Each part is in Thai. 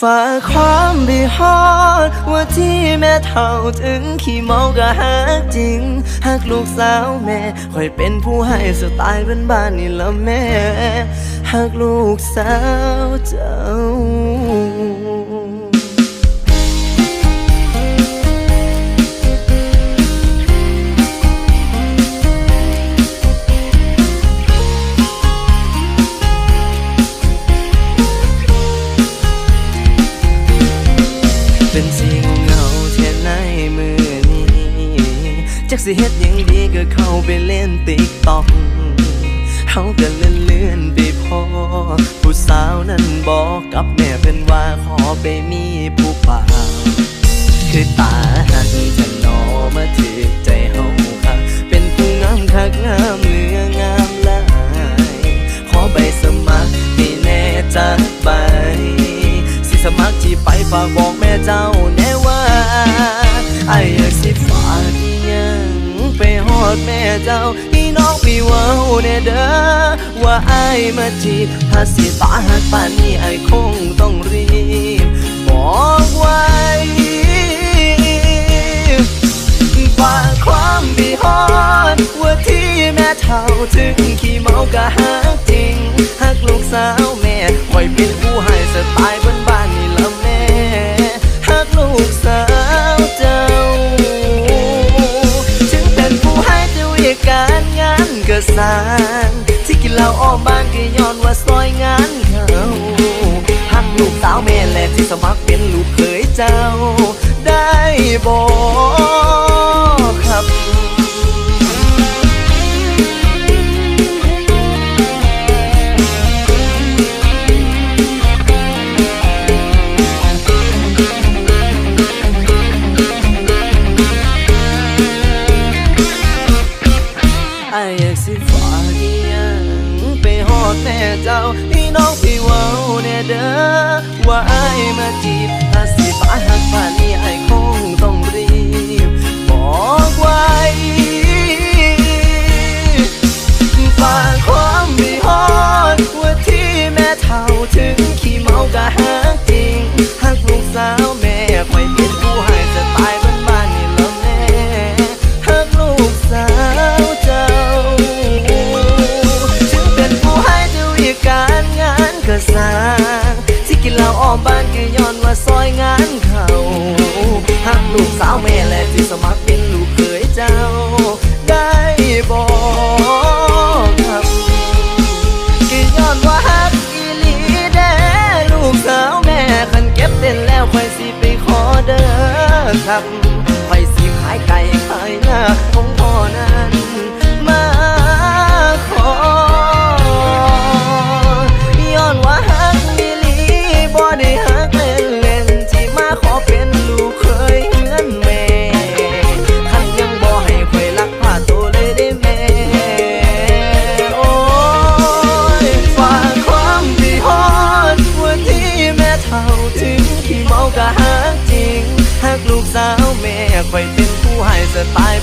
ฝากความไปฮอดว่าที่แม่เท่าถึงขี้เมาก็ฮักจริงฮักลูกสาวแม่คอยเป็นผู้ให้สไตล์เป็นบ้านนี่ละแม่ฮักลูกสาวเจ้า จักสิเฮ็ดยังดีก็เข้าไปเล่นติ๊กต็อกเฮาก็เลื่อนเลื่อนไปพอ ผู้สาวนั้นบอกกับแม่เป็นว่าขอไปมีผู้บ่าวคือตาหักจะนอมาถือใจเฮาค่ะเป็นผู้งามคักงามเหลืองามลาย ขอใบสมัครให้แน่จักใบสิสมัครที่ไปฝากบอกแม่เจ้าแน่ว่าไอ้อยากสิฝาก ไปฮอดแม่เจ้าที่น้องพี่ว้าเนเด้อว่าไอ้มาจีบถ้าสิตาหักปานนี้ไอ้คงต้องรีบบอกไว้ฝากความบีฮอดว่าที่แม่เท่าถึงขี้เมากะหัก สานที่กินเหล้าอ้อมบ้านก็ย้อนว่าซอย อยากสิฝากอีหยังไปฮอดแม่เจ้าพี่น้องพี่เว้าแน่เด้อว่าไอ้ายมาจีบถ้าสิฟ้าหา ซอยงานเขาฮักลูกสาวแม่และที่สมัครเป็นลูกเขยเจ้า ได้บอกครับก็ย้อนว่าฮักอีหลีแด้ลูกสาวแม่คันเก็บเต้นแล้วค่อยสิไปขอเด้อครับค่อยสิขายไก่ขายหน้าของพ่อนั้น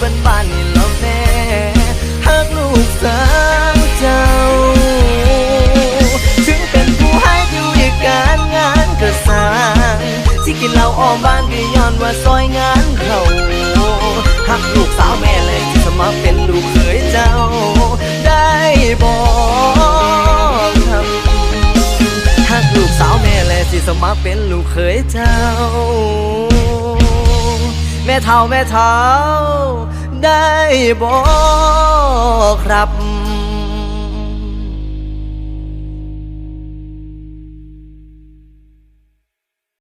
สไตล์บ้านนี่ละแม่ฮักลูกสาวเจ้า ถึงเป็นผู้ให้อยู่อีกการงานก็สางที่กินเหล้าอ้อมบ้านก็ย้อนว่าซอยงานเขาหักลูกสาวแม่เลยที่สมัครเป็นลูกเขยเจ้า ได้บอกครับหักลูกสาวแม่เลยที่สมัครเป็นลูกเขยเจ้า ม่เท่าแม่เท่าได้บอกครับ